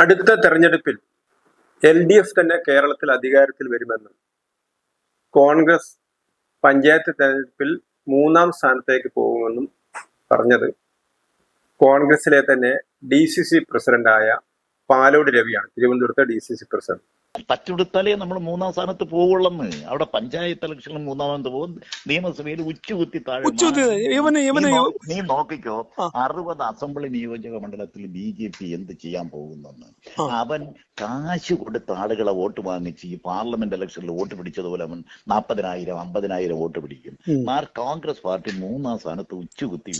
അടുത്ത തെരഞ്ഞെടുപ്പിൽ L D F തന്നെ കേരളത്തിൽ അധികാരത്തിൽ വരുമെന്നും. കോൺഗ്രസ് പഞ്ചായത്ത് തെരഞ്ഞെടുപ്പിൽ മൂന്നാം സ്ഥാനത്തേക്ക് പോകുമെന്നും പറഞ്ഞത് കോൺഗ്രസിലെ തന്നെ ഡി സി സി പ്രസിഡന്റായ പാലോട് രവിയാണ്. തിരുവനന്തപുരത്തെ ഡി സി സി പ്രസിഡന്റ്. പച്ചെടുത്താലേ നമ്മൾ മൂന്നാം സ്ഥാനത്ത് പോവുള്ളന്ന് അവിടെ പഞ്ചായത്ത് ഇലക്ഷനിൽ മൂന്നാമത് പോകും. നിയമസഭയിൽ ഉച്ചുകുത്തി താഴെ നീ നോക്കിക്കോ. അറുപത് അസംബ്ലി നിയോജക മണ്ഡലത്തിൽ ബി ജെ പി എന്ത് ചെയ്യാൻ പോകുന്നെന്ന്. അവൻ കാശ് കൊടുത്ത ആളുകളെ വോട്ട് വാങ്ങിച്ച് ഈ പാർലമെന്റ് ഇലക്ഷനിൽ വോട്ട് പിടിച്ചതുപോലെ അവൻ നാൽപ്പതിനായിരം അമ്പതിനായിരം വോട്ട് പിടിക്കും. മാർ കോൺഗ്രസ് പാർട്ടി മൂന്നാം സ്ഥാനത്ത് ഉച്ചകുത്തി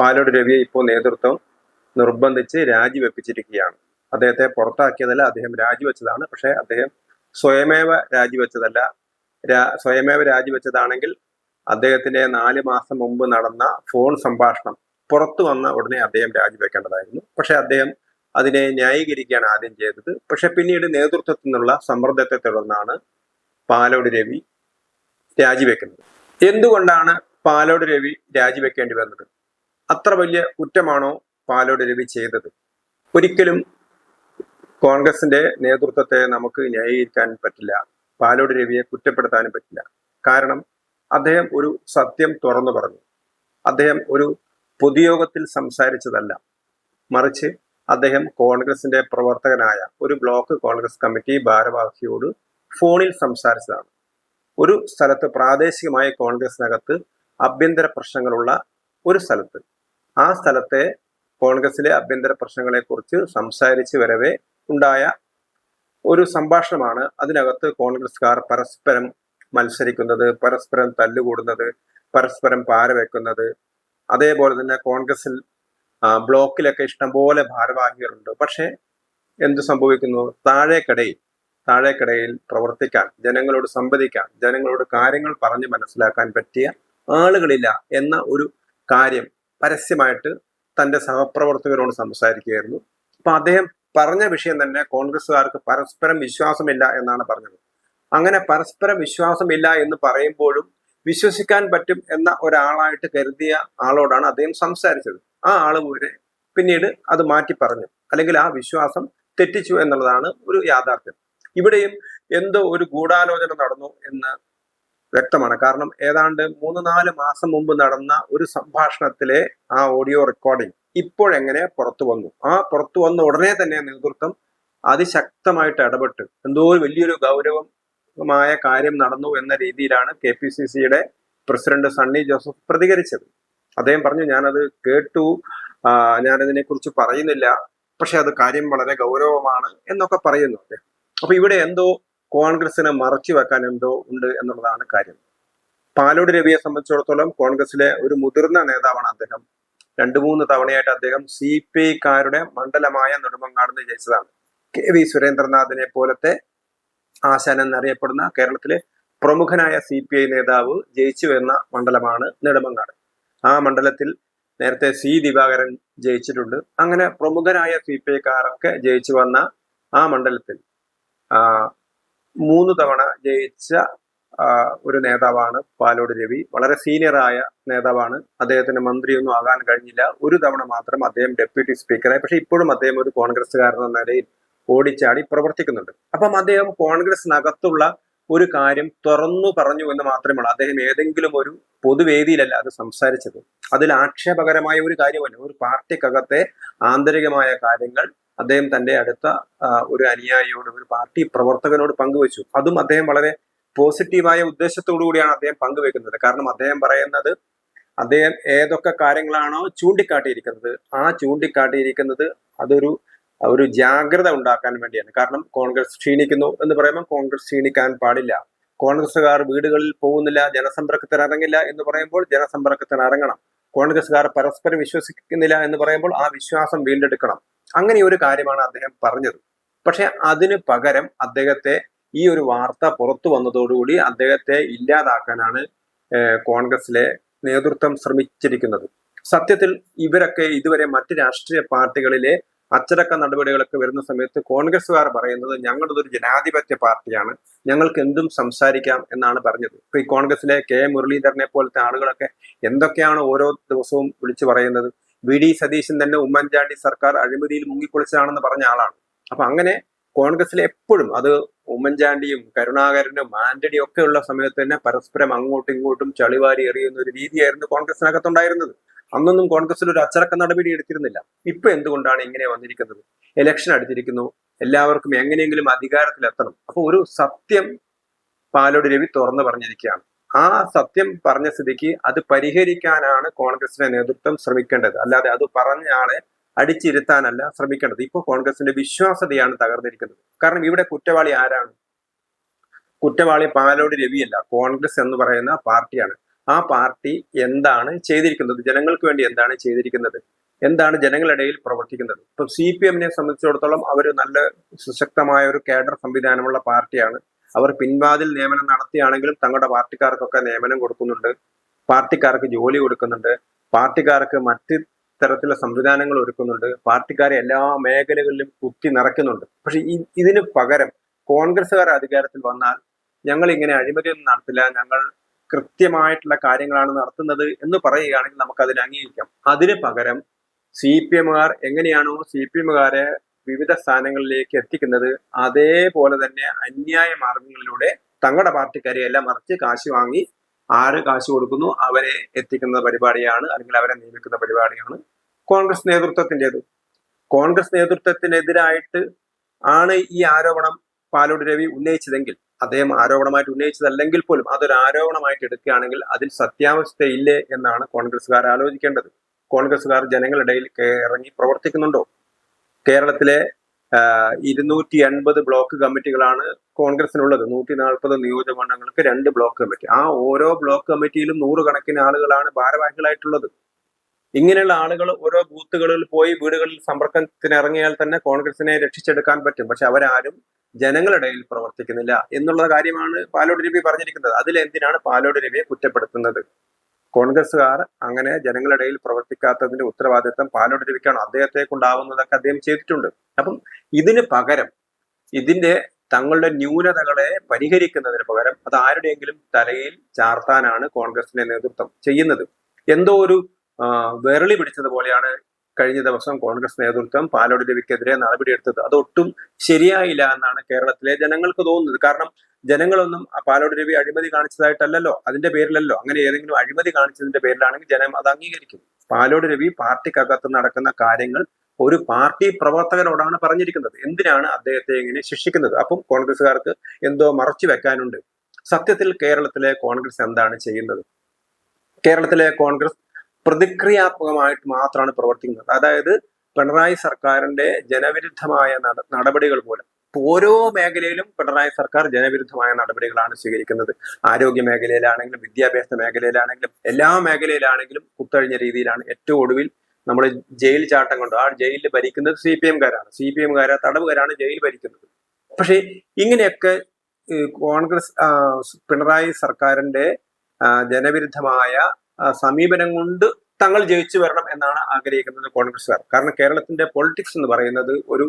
പാലോട് രവിയെ ഇപ്പോൾ നേതൃത്വം നിർബന്ധിച്ച് രാജിവെപ്പിച്ചിരിക്കുകയാണ്. അദ്ദേഹത്തെ പുറത്താക്കിയതല്ല അദ്ദേഹം രാജിവെച്ചതാണ്. പക്ഷേ അദ്ദേഹം സ്വയമേവ രാജിവെച്ചതല്ല. സ്വയമേവ രാജിവെച്ചതാണെങ്കിൽ അദ്ദേഹത്തിന്റെ നാല് മാസം മുമ്പ് നടന്ന ഫോൺ സംഭാഷണം പുറത്തു വന്ന ഉടനെ അദ്ദേഹം രാജിവെക്കേണ്ടതായിരുന്നു. പക്ഷെ അദ്ദേഹം അതിനെ ന്യായീകരിക്കുകയാണ് ആദ്യം ചെയ്തത്. പക്ഷെ പിന്നീട് നേതൃത്വത്തിൽ നിന്നുള്ള സമ്മർദ്ദത്തെ തുടർന്നാണ് പാലോട് രവി രാജിവെക്കുന്നത്. എന്തുകൊണ്ടാണ് പാലോട് രവി രാജിവെക്കേണ്ടി വന്നത്? അത്ര വലിയ കുറ്റമാണോ പാലോട് രവി ചെയ്തത്? ഒരിക്കലും കോൺഗ്രസിന്റെ നേതൃത്വത്തെ നമുക്ക് ന്യായീകരിക്കാൻ പറ്റില്ല. പാലോട് രവിയെ കുറ്റപ്പെടുത്താനും പറ്റില്ല. കാരണം അദ്ദേഹം ഒരു സത്യം തുറന്നു പറഞ്ഞു. അദ്ദേഹം ഒരു പൊതുയോഗത്തിൽ സംസാരിച്ചതല്ല. മറിച്ച് അദ്ദേഹം കോൺഗ്രസിന്റെ പ്രവർത്തകനായ ഒരു ബ്ലോക്ക് കോൺഗ്രസ് കമ്മിറ്റി ഭാരവാഹിയോട് ഫോണിൽ സംസാരിച്ചതാണ്. ഒരു സ്ഥലത്ത് പ്രാദേശികമായ കോൺഗ്രസിനകത്ത് ആഭ്യന്തര പ്രശ്നങ്ങളുള്ള ഒരു സ്ഥലത്ത്. ആ സ്ഥലത്തെ കോൺഗ്രസിലെ ആഭ്യന്തര പ്രശ്നങ്ങളെ കുറിച്ച് സംസാരിച്ച് വരവേ ഉണ്ടായ ഒരു സംഭാഷണമാണ് അതിനകത്ത് കോൺഗ്രസ്കാർ പരസ്പരം മത്സരിക്കുന്നത് പരസ്പരം തല്ലുകൂടുന്നത് പരസ്പരം പാര വെക്കുന്നത് അതേപോലെ തന്നെ കോൺഗ്രസിൽ ബ്ലോക്കിലൊക്കെ ഇഷ്ടംപോലെ ഭാരവാഹികളുണ്ട്. പക്ഷേ എന്ത് സംഭവിക്കുന്നു? താഴേക്കടയിൽ താഴേക്കടയിൽ പ്രവർത്തിക്കാൻ ജനങ്ങളോട് സംവദിക്കാൻ ജനങ്ങളോട് കാര്യങ്ങൾ പറഞ്ഞ് മനസ്സിലാക്കാൻ പറ്റിയ ആളുകളില്ല എന്ന ഒരു കാര്യം പരസ്യമായിട്ട് തന്റെ സഹപ്രവർത്തകരോട് സംസാരിക്കുകയായിരുന്നു. അപ്പൊ അദ്ദേഹം പറഞ്ഞ വിഷയം തന്നെ കോൺഗ്രസ്സുകാർക്ക് പരസ്പരം വിശ്വാസമില്ല എന്നാണ് പറഞ്ഞത്. അങ്ങനെ പരസ്പരം വിശ്വാസമില്ല എന്ന് പറയുമ്പോഴും വിശ്വസിക്കാൻ പറ്റും എന്ന ഒരാളായിട്ട് കരുതിയ ആളോടാണ് അദ്ദേഹം സംസാരിച്ചത്. ആ ആൾ പോരെ പിന്നീട് അത് മാറ്റി പറഞ്ഞു. അല്ലെങ്കിൽ ആ വിശ്വാസം തെറ്റിച്ചു എന്നുള്ളതാണ് ഒരു യാഥാർത്ഥ്യം. ഇവിടെയും എന്തോ ഒരു ഗൂഢാലോചന നടന്നു എന്ന് വ്യക്തമാണ്. കാരണം ഏതാണ്ട് മൂന്ന് നാല് മാസം മുമ്പ് നടന്ന ഒരു സംഭാഷണത്തിലെ ആ ഓഡിയോ റെക്കോർഡിംഗ് ഇപ്പോഴെങ്ങനെ പുറത്തു വന്നു? ആ പുറത്തു വന്ന ഉടനെ തന്നെ നേതൃത്വം അതിശക്തമായിട്ട് ഇടപെട്ട് എന്തോ വലിയൊരു ഗൗരവമായ കാര്യം നടന്നു എന്ന രീതിയിലാണ് കെ പി സി സിയുടെ പ്രസിഡന്റ് സണ്ണി ജോസഫ് പ്രതികരിച്ചത്. അദ്ദേഹം പറഞ്ഞു ഞാനത് കേട്ടു. ഞാനതിനെ കുറിച്ച് പറയുന്നില്ല. പക്ഷെ അത് കാര്യം വളരെ ഗൗരവമാണ് എന്നൊക്കെ പറയുന്നു അദ്ദേഹം. അപ്പൊ ഇവിടെ എന്തോ കോൺഗ്രസിനെ മറച്ചു വെക്കാൻ എന്തോ ഉണ്ട് എന്നുള്ളതാണ് കാര്യം. പാലോട് രവിയെ സംബന്ധിച്ചിടത്തോളം കോൺഗ്രസിലെ ഒരു മുതിർന്ന നേതാവാണ് അദ്ദേഹം. രണ്ടു മൂന്ന് തവണയായിട്ട് അദ്ദേഹം സി പി ഐക്കാരുടെ മണ്ഡലമായ നെടുമങ്ങാട് ജയിച്ചതാണ്. കെ വി സുരേന്ദ്രനാഥിനെ പോലത്തെ ആശാൻ എന്നറിയപ്പെടുന്ന കേരളത്തിലെ പ്രമുഖനായ സി പി ഐ നേതാവ് ജയിച്ചു വരുന്ന മണ്ഡലമാണ് നെടുമങ്ങാട്. ആ മണ്ഡലത്തിൽ നേരത്തെ സി ദിവാകരൻ ജയിച്ചിട്ടുണ്ട്. അങ്ങനെ പ്രമുഖരായ സി പി ഐക്കാരൊക്കെ ജയിച്ചു വന്ന ആ മണ്ഡലത്തിൽ ആ, മൂന്ന് തവണ ജയിച്ച ഒരു നേതാവാണ് പാലോട് രവി. വളരെ സീനിയറായ നേതാവാണ്. അദ്ദേഹത്തിന് മന്ത്രിയൊന്നും ആകാൻ കഴിഞ്ഞില്ല. ഒരു തവണ മാത്രം അദ്ദേഹം ഡെപ്യൂട്ടി സ്പീക്കറായി പക്ഷെ ഇപ്പോഴും അദ്ദേഹം ഒരു കോൺഗ്രസ്സുകാരൻ എന്ന നിലയിൽ ഓടിച്ചാടി പ്രവർത്തിക്കുന്നുണ്ട്. അപ്പം അദ്ദേഹം കോൺഗ്രസിനകത്തുള്ള ഒരു കാര്യം തുറന്നു പറഞ്ഞു എന്ന് മാത്രമേ ഉള്ളൂ അദ്ദേഹം ഏതെങ്കിലും ഒരു പൊതുവേദിയിലല്ല അത് സംസാരിച്ചത്. അതിൽ ആക്ഷേപകരമായ ഒരു കാര്യമല്ല. ഒരു പാർട്ടിക്കകത്തെ ആന്തരികമായ കാര്യങ്ങൾ അദ്ദേഹം തന്റെ അടുത്ത ഒരു അനുയായിയോട് ഒരു പാർട്ടി പ്രവർത്തകനോട് പങ്കുവച്ചു. അതും അദ്ദേഹം വളരെ പോസിറ്റീവായ ഉദ്ദേശത്തോടു കൂടിയാണ് അദ്ദേഹം പങ്കുവെക്കുന്നത്. കാരണം അദ്ദേഹം പറയുന്നത് അദ്ദേഹം ഏതൊക്കെ കാര്യങ്ങളാണോ ചൂണ്ടിക്കാട്ടിയിരിക്കുന്നത്. ആ ചൂണ്ടിക്കാട്ടിയിരിക്കുന്നത് അതൊരു ഒരു ജാഗ്രത ഉണ്ടാക്കാൻ വേണ്ടിയാണ്. കാരണം കോൺഗ്രസ് ക്ഷീണിക്കുന്നു എന്ന് പറയുമ്പോൾ കോൺഗ്രസ് ക്ഷീണിക്കാൻ പാടില്ല. കോൺഗ്രസ്സുകാർ വീടുകളിൽ പോകുന്നില്ല ജനസമ്പർക്കത്തിന് ഇറങ്ങില്ല എന്ന് പറയുമ്പോൾ ജനസമ്പർക്കത്തിന് ഇറങ്ങണം കോൺഗ്രസ്സുകാർ പരസ്പരം വിശ്വസിക്കുന്നില്ല എന്ന് പറയുമ്പോൾ ആ വിശ്വാസം വീണ്ടെടുക്കണം. അങ്ങനെ ഒരു കാര്യമാണ് അദ്ദേഹം പറഞ്ഞത്. പക്ഷെ അതിന് പകരം അദ്ദേഹത്തെ ഈ ഒരു വാർത്ത പുറത്തു വന്നതോടുകൂടി അദ്ദേഹത്തെ ഇല്ലാതാക്കാനാണ് കോൺഗ്രസിലെ നേതൃത്വം ശ്രമിച്ചിരിക്കുന്നത്. സത്യത്തിൽ ഇവരൊക്കെ ഇതുവരെ മറ്റ് രാഷ്ട്രീയ പാർട്ടികളിലെ അച്ചടക്ക നടപടികളൊക്കെ വരുന്ന സമയത്ത് കോൺഗ്രസ്സുകാർ പറയുന്നത് ഞങ്ങളുടെ ഒരു ജനാധിപത്യ പാർട്ടിയാണ് ഞങ്ങൾക്ക് എന്തും സംസാരിക്കാം എന്നാണ് പറഞ്ഞത്. ഇപ്പൊ ഈ കോൺഗ്രസിലെ കെ. മുരളീധരനെ പോലത്തെ ആളുകളൊക്കെ എന്തൊക്കെയാണ് ഓരോ ദിവസവും വിളിച്ചു പറയുന്നത്? വി. ഡി. സതീശൻ തന്നെ ഉമ്മൻചാണ്ടി സർക്കാർ അഴിമതിയിൽ മുങ്ങിക്കുളിച്ചതാണെന്ന് പറഞ്ഞ ആളാണ്. അപ്പൊ അങ്ങനെ കോൺഗ്രസിൽ എപ്പോഴും അത് ഉമ്മൻചാണ്ടിയും കരുണാകരനും ആന്റണിയും ഒക്കെ ഉള്ള സമയത്ത് തന്നെ പരസ്പരം അങ്ങോട്ടും ഇങ്ങോട്ടും ചളിവാരി എറിയുന്ന ഒരു രീതിയായിരുന്നു കോൺഗ്രസിനകത്തുണ്ടായിരുന്നത് അന്നൊന്നും കോൺഗ്രസിൽ ഒരു അച്ചടക്ക നടപടി എടുത്തിരുന്നില്ല. ഇപ്പൊ എന്തുകൊണ്ടാണ് ഇങ്ങനെ വന്നിരിക്കുന്നത്? ഇലക്ഷൻ അടുത്തിരിക്കുന്നു എല്ലാവർക്കും എങ്ങനെയെങ്കിലും അധികാരത്തിലെത്തണം. അപ്പൊ ഒരു സത്യം പാലോട് രവി തുറന്നു പറഞ്ഞിരിക്കുകയാണ്. ആ സത്യം പറഞ്ഞ സ്ഥിതിക്ക് അത് പരിഹരിക്കാനാണ് കോൺഗ്രസിന്റെ നേതൃത്വം ശ്രമിക്കേണ്ടത്. അല്ലാതെ അത് പറഞ്ഞ ആളെ അടിച്ചിരുത്താനല്ല ശ്രമിക്കേണ്ടത്. ഇപ്പോൾ കോൺഗ്രസിന്റെ വിശ്വാസതയാണ് തകർന്നിരിക്കുന്നത്. കാരണം ഇവിടെ കുറ്റവാളി ആരാണ്? കുറ്റവാളി പാലോട് രവിയല്ല. കോൺഗ്രസ് എന്ന് പറയുന്ന പാർട്ടിയാണ്. ആ പാർട്ടി എന്താണ് ചെയ്തിരിക്കുന്നത്? ജനങ്ങൾക്ക് വേണ്ടി എന്താണ് ചെയ്തിരിക്കുന്നത്? എന്താണ് ജനങ്ങളിടയിൽ പ്രവർത്തിക്കുന്നത്? ഇപ്പൊ സി പി എമ്മിനെ സംബന്ധിച്ചിടത്തോളം അവർ നല്ല സുശക്തമായ ഒരു കേഡർ സംവിധാനമുള്ള പാർട്ടിയാണ്. അവർ പിൻവാതിൽ നിയമനം നടത്തിയാണെങ്കിലും തങ്ങളുടെ പാർട്ടിക്കാർക്കൊക്കെ നിയമനം കൊടുക്കുന്നുണ്ട്. പാർട്ടിക്കാർക്ക് ജോലി കൊടുക്കുന്നുണ്ട്. പാർട്ടിക്കാർക്ക് മറ്റ് തരത്തിലുള്ള സംവിധാനങ്ങൾ ഒരുക്കുന്നുണ്ട്. പാർട്ടിക്കാരെ എല്ലാ മേഖലകളിലും കുത്തി നിറയ്ക്കുന്നുണ്ട്. പക്ഷെ ഇതിന് പകരം കോൺഗ്രസ്സുകാർ അധികാരത്തിൽ വന്നാൽ ഞങ്ങൾ ഇങ്ങനെ അഴിമതിയൊന്നും നടത്തില്ല. ഞങ്ങൾ കൃത്യമായിട്ടുള്ള കാര്യങ്ങളാണ് നടത്തുന്നത് എന്ന് പറയുകയാണെങ്കിൽ നമുക്ക് അതിനെ അംഗീകരിക്കാം. അതിന് പകരം സി പി എമ്മുകാർ എങ്ങനെയാണോ സി പി എമ്മുകാരെ വിവിധ സ്ഥാനങ്ങളിലേക്ക് എത്തിക്കുന്നത് അതേപോലെ തന്നെ അന്യായ മാർഗങ്ങളിലൂടെ തങ്ങളുടെ പാർട്ടിക്കാരെ എല്ലാം മറിച്ച് കാശ് വാങ്ങി ആര് കാശ് കൊടുക്കുന്നു അവരെ എത്തിക്കുന്ന പരിപാടിയാണ് അല്ലെങ്കിൽ അവരെ നിയമിക്കുന്ന പരിപാടിയാണ് കോൺഗ്രസ് നേതൃത്വത്തിന്റെത്. കോൺഗ്രസ് നേതൃത്വത്തിനെതിരായിട്ട് ആണ് ഈ ആരോപണം പാലോട് രവി ഉന്നയിച്ചതെങ്കിൽ അദ്ദേഹം ആരോപണമായിട്ട് ഉന്നയിച്ചതല്ലെങ്കിൽ പോലും അതൊരു ആരോപണമായിട്ട് എടുക്കുകയാണെങ്കിൽ അതിൽ സത്യാവസ്ഥയില്ലേ എന്നാണ് കോൺഗ്രസ്സുകാർ ആലോചിക്കേണ്ടത്. കോൺഗ്രസ്സുകാർ ജനങ്ങളിടയിൽ ഇറങ്ങി പ്രവർത്തിക്കുന്നുണ്ടോ? കേരളത്തിലെ ഇരുന്നൂറ്റി എൺപത് ബ്ലോക്ക് കമ്മിറ്റികളാണ് കോൺഗ്രസിനുള്ളത്. നൂറ്റി നാൽപ്പത് നിയോജകമണ്ഡലങ്ങൾക്ക് രണ്ട് ബ്ലോക്ക് കമ്മിറ്റി. ആ ഓരോ ബ്ലോക്ക് കമ്മിറ്റിയിലും നൂറുകണക്കിന് ആളുകളാണ് ഭാരവാഹികളായിട്ടുള്ളത്. ഇങ്ങനെയുള്ള ആളുകൾ ഓരോ ബൂത്തുകളിൽ പോയി വീടുകളിൽ സമ്പർക്കത്തിന് ഇറങ്ങിയാൽ തന്നെ കോൺഗ്രസിനെ രക്ഷിച്ചെടുക്കാൻ പറ്റും. പക്ഷെ അവരാരും ജനങ്ങളിടയിൽ പ്രവർത്തിക്കുന്നില്ല എന്നുള്ള കാര്യമാണ് പാലോട് രവി പറഞ്ഞിരിക്കുന്നത്. അതിൽ എന്തിനാണ് പാലോട് രവിയെ കുറ്റപ്പെടുത്തുന്നത്? കോൺഗ്രസ്സുകാർ അങ്ങനെ ജനങ്ങളിടയിൽ പ്രവർത്തിക്കാത്തതിന്റെ ഉത്തരവാദിത്തം പാലോട് രവിക്കാണ് അദ്ദേഹത്തെ കൊണ്ടാവുന്നതൊക്കെ അദ്ദേഹം ചെയ്തിട്ടുണ്ട്. അപ്പം ഇതിന് പകരം ഇതിന്റെ തങ്ങളുടെ ന്യൂനതകളെ പരിഹരിക്കുന്നതിന് പകരം അത് ആരുടെയെങ്കിലും തലയിൽ ചാർത്താനാണ് കോൺഗ്രസിന്റെ നേതൃത്വം ചെയ്യുന്നത്. എന്തോ ഒരു വിരളി പിടിച്ചതുപോലെയാണ് കഴിഞ്ഞ ദിവസം കോൺഗ്രസ് നേതൃത്വം പാലോട് രവിക്കെതിരെ നടപടിയെടുത്തത്. അതൊട്ടും ശരിയായില്ല എന്നാണ് കേരളത്തിലെ ജനങ്ങൾക്ക് തോന്നുന്നത്. കാരണം ജനങ്ങളൊന്നും പാലോട് രവി അഴിമതി കാണിച്ചതായിട്ടല്ലല്ലോ അതിന്റെ പേരിലല്ലോ അങ്ങനെ ഏതെങ്കിലും അഴിമതി കാണിച്ചതിന്റെ പേരിലാണെങ്കിൽ ജനം അത് അംഗീകരിക്കും. പാലോട് രവി പാർട്ടിക്കകത്ത് നടക്കുന്ന കാര്യങ്ങൾ ഒരു പാർട്ടി പ്രവർത്തകനോടാണ് പറഞ്ഞിരിക്കുന്നത്. എന്തിനാണ് അദ്ദേഹത്തെ ഇങ്ങനെ ശിക്ഷിക്കുന്നത്? അപ്പം കോൺഗ്രസ്സുകാർക്ക് എന്തോ മറച്ചു വെക്കാനുണ്ട്. സത്യത്തിൽ കേരളത്തിലെ കോൺഗ്രസ് എന്താണ് ചെയ്യുന്നത്? കേരളത്തിലെ കോൺഗ്രസ് പ്രതിക്രിയാത്മകമായിട്ട് മാത്രമാണ് പ്രവർത്തിക്കുന്നത്. അതായത് പിണറായി സർക്കാരിന്റെ ജനവിരുദ്ധമായ നടപടികൾ മൂലം. ഓരോ മേഖലയിലും പിണറായി സർക്കാർ ജനവിരുദ്ധമായ നടപടികളാണ് സ്വീകരിക്കുന്നത്. ആരോഗ്യ മേഖലയിലാണെങ്കിലും വിദ്യാഭ്യാസ മേഖലയിലാണെങ്കിലും എല്ലാ മേഖലയിലാണെങ്കിലും കുത്തഴിഞ്ഞ രീതിയിലാണ് ഏറ്റവും ഒടുവിൽ നമ്മൾ ജയിൽ ചാട്ടം കൊണ്ട് ആ ജയിലിൽ ഭരിക്കുന്നത് സി പി എംകാരാണ് സി പി എംകാര തടവുകാരാണ് ജയിൽ ഭരിക്കുന്നത്. പക്ഷേ ഇങ്ങനെയൊക്കെ കോൺഗ്രസ് പിണറായി സർക്കാരിന്റെ ജനവിരുദ്ധമായ സമീപനം കൊണ്ട് തങ്ങൾ ജയിച്ചു വരണം എന്നാണ് ആഗ്രഹിക്കുന്നത് കോൺഗ്രസ്സുകാർ. കാരണം കേരളത്തിന്റെ പൊളിറ്റിക്സ് എന്ന് പറയുന്നത് ഒരു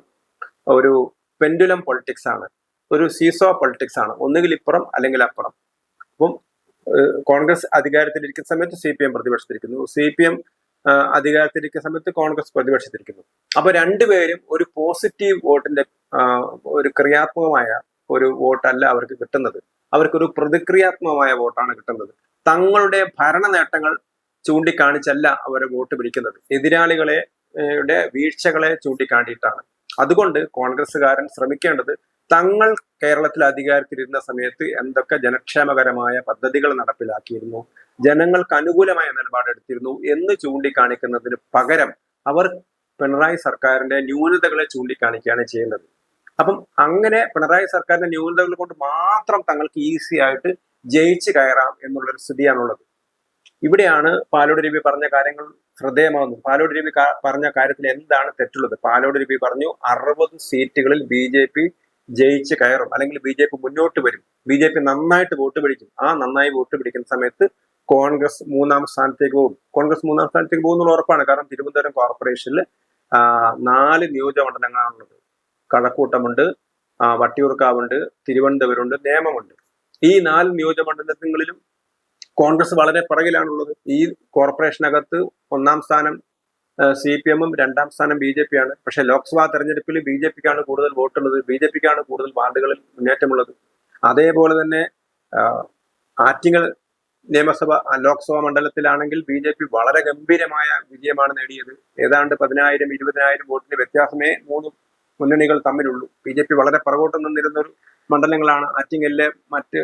ഒരു പെൻഡുലം പൊളിറ്റിക്സ് ആണ്. ഒരു സീസോ പൊളിറ്റിക്സ് ആണ്. ഒന്നുകിൽ ഇപ്പുറം അല്ലെങ്കിൽ അപ്പുറം. അപ്പം കോൺഗ്രസ് അധികാരത്തിലിരിക്കുന്ന സമയത്ത് സി പി എം പ്രതിപക്ഷത്തിരിക്കുന്നു. സി പി എം അധികാരത്തിലിരിക്കുന്ന സമയത്ത് കോൺഗ്രസ് പ്രതിപക്ഷത്തിരിക്കുന്നു. അപ്പൊ രണ്ടുപേരും ഒരു പോസിറ്റീവ് വോട്ടിന്റെ ഒരു ക്രിയാത്മകമായ ഒരു വോട്ടല്ല അവർക്ക് കിട്ടുന്നത്. അവർക്കൊരു പ്രതിക്രിയാത്മകമായ വോട്ടാണ് കിട്ടുന്നത്. തങ്ങളുടെ ഭരണ നേട്ടങ്ങൾ ചൂണ്ടിക്കാണിച്ചല്ല അവർ വോട്ട് പിടിക്കുന്നത്. എതിരാളികളെ വീഴ്ചകളെ ചൂണ്ടിക്കാണിയിട്ടാണ് അതുകൊണ്ട് കോൺഗ്രസ്സുകാരൻ ശ്രമിക്കേണ്ടത് തങ്ങൾ കേരളത്തിൽ അധികാരത്തിലിരുന്ന സമയത്ത് എന്തൊക്കെ ജനക്ഷേമകരമായ പദ്ധതികൾ നടപ്പിലാക്കിയിരുന്നു ജനങ്ങൾക്ക് അനുകൂലമായ നിലപാടെടുത്തിരുന്നു എന്ന് ചൂണ്ടിക്കാണിക്കുന്നതിന് പകരം അവർ പിണറായി സർക്കാരിന്റെ ന്യൂനതകളെ ചൂണ്ടിക്കാണിക്കുകയാണ് ചെയ്യുന്നത് അപ്പം അങ്ങനെ പിണറായി സർക്കാരിന്റെ ന്യൂനതകൾ കൊണ്ട് മാത്രം തങ്ങൾക്ക് ഈസി ആയിട്ട് ജയിച്ച് കയറാം എന്നുള്ളൊരു സ്ഥിതിയാണുള്ളത്. ഇവിടെയാണ് പാലോട് രവി പറഞ്ഞ കാര്യങ്ങൾ ശ്രദ്ധേയമാകുന്നത് പാലോട് രവി പറഞ്ഞ കാര്യത്തിൽ എന്താണ് തെറ്റുള്ളത്? പാലോട് രവി പറഞ്ഞു അറുപത് സീറ്റുകളിൽ ബി ജെ പി ജയിച്ച് കയറും. അല്ലെങ്കിൽ ബി ജെ പി മുന്നോട്ട് വരും. ബി ജെ പി നന്നായിട്ട് വോട്ട് പിടിക്കും. ആ നന്നായി വോട്ട് പിടിക്കുന്ന സമയത്ത് കോൺഗ്രസ് മൂന്നാം സ്ഥാനത്തേക്ക് പോകും. കോൺഗ്രസ് മൂന്നാം സ്ഥാനത്തേക്ക് പോകുന്നുള്ള ഉറപ്പാണ്. കാരണം തിരുവനന്തപുരം കോർപ്പറേഷനിൽ നാല് നിയോജകമണ്ഡലങ്ങളാണുള്ളത് കഴക്കൂട്ടമുണ്ട് വട്ടിയൂർക്കാവുണ്ട് തിരുവനന്തപുരമുണ്ട് നേമമുണ്ട്. ഈ നാല് നിയോജകമണ്ഡലങ്ങളിലും കോൺഗ്രസ് വളരെ പിറകിലാണുള്ളത്. ഈ കോർപ്പറേഷനകത്ത് ഒന്നാം സ്ഥാനം സി പി എമ്മും രണ്ടാം സ്ഥാനം ബി ജെ പി ആണ് പക്ഷെ ലോക്സഭാ തെരഞ്ഞെടുപ്പിൽ ബി ജെ പിക്കാണ് കൂടുതൽ വോട്ടുള്ളത്. ബി ജെ പിക്കാണ് കൂടുതൽ വാർഡുകളിൽ മുന്നേറ്റമുള്ളത്. അതേപോലെ തന്നെ ആറ്റിങ്ങൽ നിയമസഭ ലോക്സഭാ മണ്ഡലത്തിലാണെങ്കിൽ ബി ജെ പി വളരെ ഗംഭീരമായ വിജയമാണ് നേടിയത്. ഏതാണ്ട് പതിനായിരം ഇരുപതിനായിരം വോട്ടിന് വ്യത്യാസമേ മൂന്ന് മുന്നണികൾ തമ്മിലുള്ളൂ. ബി ജെ പി വളരെ പുറകോട്ട് നിന്നിരുന്ന ഒരു മണ്ഡലങ്ങളാണ്. ആറ്റിങ്ങലിലെ മറ്റ്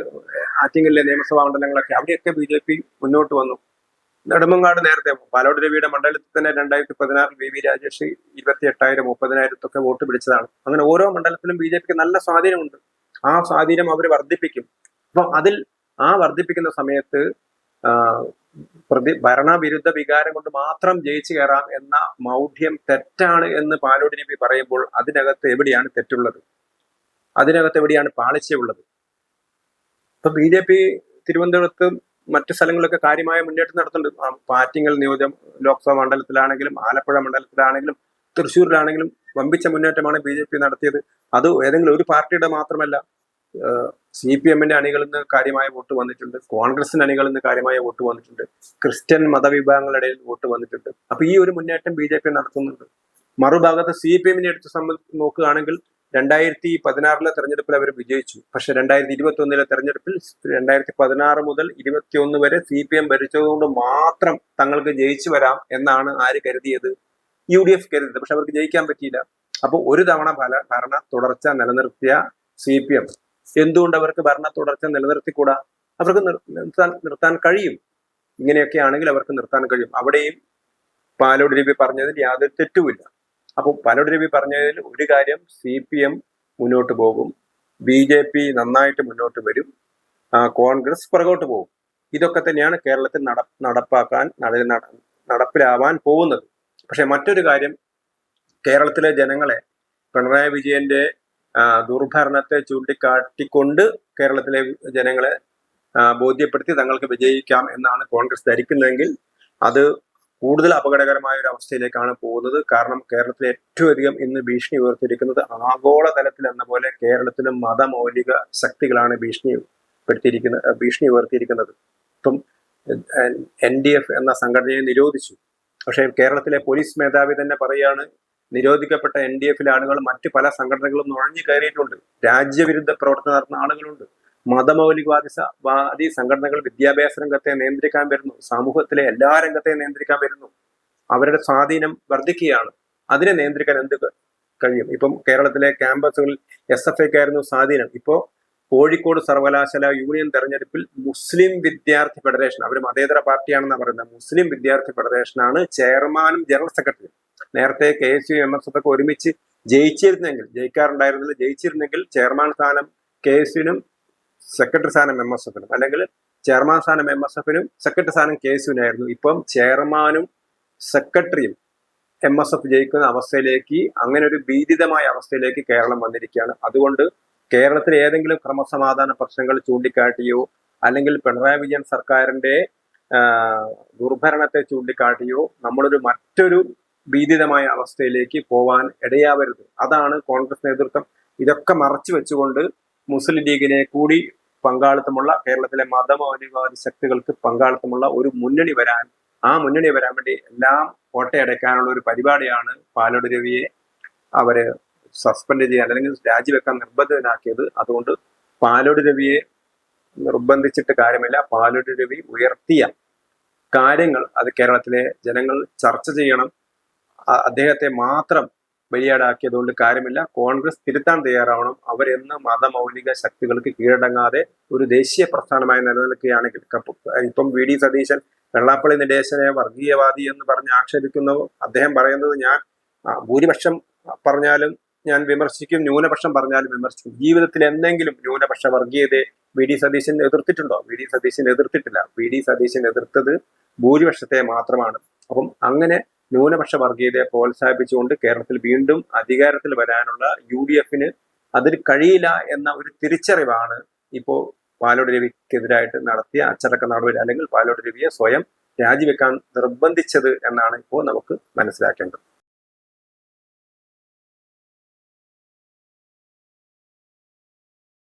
ആറ്റിങ്ങലിലെ നിയമസഭാ മണ്ഡലങ്ങളൊക്കെ. അവിടെയൊക്കെ ബി ജെ പി മുന്നോട്ട് വന്നു. നെടുമങ്ങാട് നേരത്തെ പാലോട് രവിയുടെ മണ്ഡലത്തിൽ തന്നെ രണ്ടായിരത്തി പതിനാറിൽ വി വി രാജേഷ് ഇരുപത്തി എട്ടായിരം മുപ്പതിനായിരത്തൊക്കെ വോട്ട് പിടിച്ചതാണ്. അങ്ങനെ ഓരോ മണ്ഡലത്തിലും ബി ജെ പിക്ക് നല്ല സ്വാധീനമുണ്ട്. ആ സ്വാധീനം അവർ വർദ്ധിപ്പിക്കും. അപ്പൊ അതിൽ ആ വർദ്ധിപ്പിക്കുന്ന സമയത്ത് പ്രതി ഭരണവിരുദ്ധ വികാരം കൊണ്ട് മാത്രം ജയിച്ചു കയറാം എന്ന മൗഢ്യം തെറ്റാണ് എന്ന് പാലോടി നബി പറയുമ്പോൾ അതിനകത്ത് എവിടെയാണ് തെറ്റുള്ളത്? അതിനകത്ത് എവിടെയാണ് പാളിച്ചയുള്ളത്? ഇപ്പൊ ബി ജെ പി തിരുവനന്തപുരത്ത് മറ്റു സ്ഥലങ്ങളിലൊക്കെ കാര്യമായ മുന്നേറ്റം നടത്തുന്നുണ്ട്. പാറ്റിങ്ങൽ നിയോജക ലോക്സഭാ മണ്ഡലത്തിലാണെങ്കിലും ആലപ്പുഴ മണ്ഡലത്തിലാണെങ്കിലും തൃശ്ശൂരിലാണെങ്കിലും വമ്പിച്ച മുന്നേറ്റമാണ് ബി ജെ പി നടത്തിയത്. അത് ഏതെങ്കിലും ഒരു പാർട്ടിയുടെ മാത്രമല്ല സി പി എമ്മിന്റെ അണികളിൽ നിന്ന് കാര്യമായ വോട്ട് വന്നിട്ടുണ്ട്. കോൺഗ്രസിന്റെ അണികളിൽ നിന്ന് കാര്യമായ വോട്ട് വന്നിട്ടുണ്ട്. ക്രിസ്ത്യൻ മതവിഭാഗങ്ങളുടെ ഇടയിൽ വോട്ട് വന്നിട്ടുണ്ട്. അപ്പൊ ഈ ഒരു മുന്നേറ്റം ബി ജെ പി നടത്തുന്നുണ്ട്. മറുഭാഗത്ത് സി പി എമ്മിനെ എടുത്ത് സംബന്ധിച്ച് നോക്കുകയാണെങ്കിൽ രണ്ടായിരത്തി പതിനാറിലെ തെരഞ്ഞെടുപ്പിൽ അവർ വിജയിച്ചു. പക്ഷെ രണ്ടായിരത്തി ഇരുപത്തി ഒന്നിലെ തെരഞ്ഞെടുപ്പിൽ രണ്ടായിരത്തി പതിനാറ് മുതൽ ഇരുപത്തി ഒന്ന് വരെ സി പി എം ഭരിച്ചതുകൊണ്ട് മാത്രം തങ്ങൾക്ക് ജയിച്ചു വരാം എന്നാണ് ആര് കരുതിയത്? യു ഡി എഫ് കരുതിയത്. പക്ഷെ അവർക്ക് ജയിക്കാൻ പറ്റിയില്ല. അപ്പോൾ ഒരു തവണ ഭരണ തുടർച്ച നിലനിർത്തിയ സി പി എം. എന്തുകൊണ്ട് അവർക്ക് ഭരണ തുടർച്ച നിലനിർത്തിക്കൂടാ? അവർക്ക് നിർ- നിർത്താൻ നിർത്താൻ കഴിയും. ഇങ്ങനെയൊക്കെ ആണെങ്കിൽ അവർക്ക് നിർത്താൻ കഴിയും. അവിടെയും പാലോട് രവി പറഞ്ഞതിൽ യാതൊരു തെറ്റുമില്ല. അപ്പോൾ പാലോട് രവി പറഞ്ഞതിൽ ഒരു കാര്യം സി പി എം മുന്നോട്ട് പോകും. ബി ജെ പി നന്നായിട്ട് മുന്നോട്ട് വരും. കോൺഗ്രസ് പുറകോട്ട് പോകും. ഇതൊക്കെ തന്നെയാണ് കേരളത്തിൽ നട നടപ്പാക്കാൻ നട- നട- നടപ്പിലാവാൻ പോകുന്നത്. പക്ഷെ മറ്റൊരു കാര്യം കേരളത്തിലെ ജനങ്ങളെ പിണറായി വിജയന്റെ ദുർഭരണത്തെ ചൂണ്ടിക്കാട്ടിക്കൊണ്ട് കേരളത്തിലെ ജനങ്ങളെ ബോധ്യപ്പെടുത്തി തങ്ങൾക്ക് വിജയിക്കാം എന്നാണ് കോൺഗ്രസ് ധരിക്കുന്നതെങ്കിൽ അത് കൂടുതൽ അപകടകരമായ ഒരു അവസ്ഥയിലേക്കാണ് പോകുന്നത്. കാരണം കേരളത്തിൽ ഏറ്റവും അധികം ഇന്ന് ഭീഷണി ഉയർത്തിയിരിക്കുന്നത് ആഗോളതലത്തിൽ എന്ന പോലെ കേരളത്തിലും മതമൗലിക ശക്തികളാണ് ഭീഷണി പെടുത്തിയിരിക്കുന്നത് ഭീഷണി ഉയർത്തിയിരിക്കുന്നത്. ഇപ്പം എൻ ഡി എഫ് എന്ന സംഘടനയെ നിരോധിച്ചു. പക്ഷേ കേരളത്തിലെ പോലീസ് മേധാവി തന്നെ പറയാണ് നിരോധിക്കപ്പെട്ട എൻ ഡി എഫിലെ ആളുകൾ മറ്റ് പല സംഘടനകളും നുഴഞ്ഞു കയറിയിട്ടുണ്ട്. രാജ്യവിരുദ്ധ പ്രവർത്തനം നടത്തുന്ന ആളുകളുണ്ട്. മതമൗലികവാദി വാദി സംഘടനകൾ വിദ്യാഭ്യാസ രംഗത്തെ നിയന്ത്രിക്കാൻ വരുന്നു. സമൂഹത്തിലെ എല്ലാ രംഗത്തെയും നിയന്ത്രിക്കാൻ വരുന്നു. അവരുടെ സ്വാധീനം വർദ്ധിക്കുകയാണ്. അതിനെ നിയന്ത്രിക്കാൻ എന്ത് കഴിയും? ഇപ്പം കേരളത്തിലെ ക്യാമ്പസുകളിൽ എസ് എഫ് ഐക്കായിരുന്നു സ്വാധീനം. ഇപ്പോൾ കോഴിക്കോട് സർവകലാശാല യൂണിയൻ തെരഞ്ഞെടുപ്പിൽ മുസ്ലിം വിദ്യാർത്ഥി ഫെഡറേഷൻ അവർ മതേതര പാർട്ടിയാണെന്നാണ് പറയുന്നത്. മുസ്ലിം വിദ്യാർത്ഥി ഫെഡറേഷനാണ് ചെയർമാനും ജനറൽ സെക്രട്ടറിയും. നേരത്തെ K S U M S F ഒക്കെ ഒരുമിച്ച് ജയിച്ചിരുന്നെങ്കിൽ ജയിക്കാറുണ്ടായിരുന്നില്ല ജയിച്ചിരുന്നെങ്കിൽ ചെയർമാൻ സ്ഥാനം കെ എസ് യുവിനും സെക്രട്ടറി സ്ഥാനം എം എസ് എഫിനും. അല്ലെങ്കിൽ ചെയർമാൻ സ്ഥാനം എം എസ് എഫിനും സെക്രട്ടറി സ്ഥാനം കെ എസ് യുവിനായിരുന്നു. ഇപ്പം ചെയർമാനും സെക്രട്ടറിയും എം എസ് എഫ് ജയിക്കുന്ന അവസ്ഥയിലേക്ക് അങ്ങനെ ഒരു ഭീതിതമായ അവസ്ഥയിലേക്ക് കേരളം വന്നിരിക്കുകയാണ്. അതുകൊണ്ട് കേരളത്തിൽ ഏതെങ്കിലും ക്രമസമാധാന പ്രശ്നങ്ങൾ ചൂണ്ടിക്കാട്ടിയോ അല്ലെങ്കിൽ പിണറായി വിജയൻ സർക്കാരിന്റെ ദുർഭരണത്തെ ചൂണ്ടിക്കാട്ടിയോ നമ്മളൊരു മറ്റൊരു ഭീതിതമായ അവസ്ഥയിലേക്ക് പോവാൻ ഇടയാവരുത്. അതാണ് കോൺഗ്രസ് നേതൃത്വം. ഇതൊക്കെ മറച്ചു വെച്ചുകൊണ്ട് മുസ്ലിം ലീഗിനെ കൂടി പങ്കാളിത്തമുള്ള കേരളത്തിലെ മതമൗലികവാദി ശക്തികൾക്ക് പങ്കാളിത്തമുള്ള ഒരു മുന്നണി വരാൻ ആ മുന്നണി വരാൻ വേണ്ടി എല്ലാം കോട്ടയടയ്ക്കാനുള്ള ഒരു പരിപാടിയാണ് പാലോട് രവിയെ അവർ സസ്പെൻഡ് ചെയ്യാൻ അല്ലെങ്കിൽ രാജിവെക്കാൻ നിർബന്ധിതനാക്കിയത്. അതുകൊണ്ട് പാലോട് രവിയെ നിർബന്ധിച്ചിട്ട് കാര്യമില്ല. പാലോട് രവി ഉയർത്തിയ കാര്യങ്ങൾ അത് കേരളത്തിലെ ജനങ്ങൾ ചർച്ച ചെയ്യണം. അദ്ദേഹത്തെ മാത്രം ബലിയാടാക്കിയതുകൊണ്ട് കാര്യമില്ല. കോൺഗ്രസ് തിരുത്താൻ തയ്യാറാവണം. അവരെന്ന് മതമൗലിക ശക്തികൾക്ക് കീഴടങ്ങാതെ ഒരു ദേശീയ പ്രസ്ഥാനമായി നിലനിൽക്കുകയാണെങ്കിൽ ഇപ്പം വി. ഡി. സതീശൻ വെള്ളാപ്പള്ളി നടേശനെ വർഗീയവാദി എന്ന് പറഞ്ഞ് ആക്ഷേപിക്കുന്നു. അദ്ദേഹം പറയുന്നത് ഞാൻ ഭൂരിപക്ഷം പറഞ്ഞാലും ഞാൻ വിമർശിക്കും ന്യൂനപക്ഷം പറഞ്ഞാലും വിമർശിക്കും. ജീവിതത്തിൽ എന്തെങ്കിലും ന്യൂനപക്ഷ വർഗീയതയെ വി. ഡി. സതീശൻ എതിർത്തിട്ടുണ്ടോ? വി. ഡി. സതീശൻ എതിർത്തിട്ടില്ല. വി. ഡി. സതീശൻ എതിർത്തത് ഭൂരിപക്ഷത്തെ മാത്രമാണ്. അപ്പം അങ്ങനെ ന്യൂനപക്ഷ വർഗീയതയെ പ്രോത്സാഹിപ്പിച്ചുകൊണ്ട് കേരളത്തിൽ വീണ്ടും അധികാരത്തിൽ വരാനുള്ള യു ഡി എഫിന് അതിന് കഴിയില്ല എന്ന ഒരു തിരിച്ചറിവാണ് ഇപ്പോൾ പാലോട് രവിക്കെതിരായിട്ട് നടത്തിയ അച്ചടക്ക നടപടി അല്ലെങ്കിൽ പാലോട് രവിയെ സ്വയം രാജിവെക്കാൻ നിർബന്ധിച്ചത് എന്നാണ് ഇപ്പോൾ നമുക്ക് മനസ്സിലാക്കേണ്ടത്.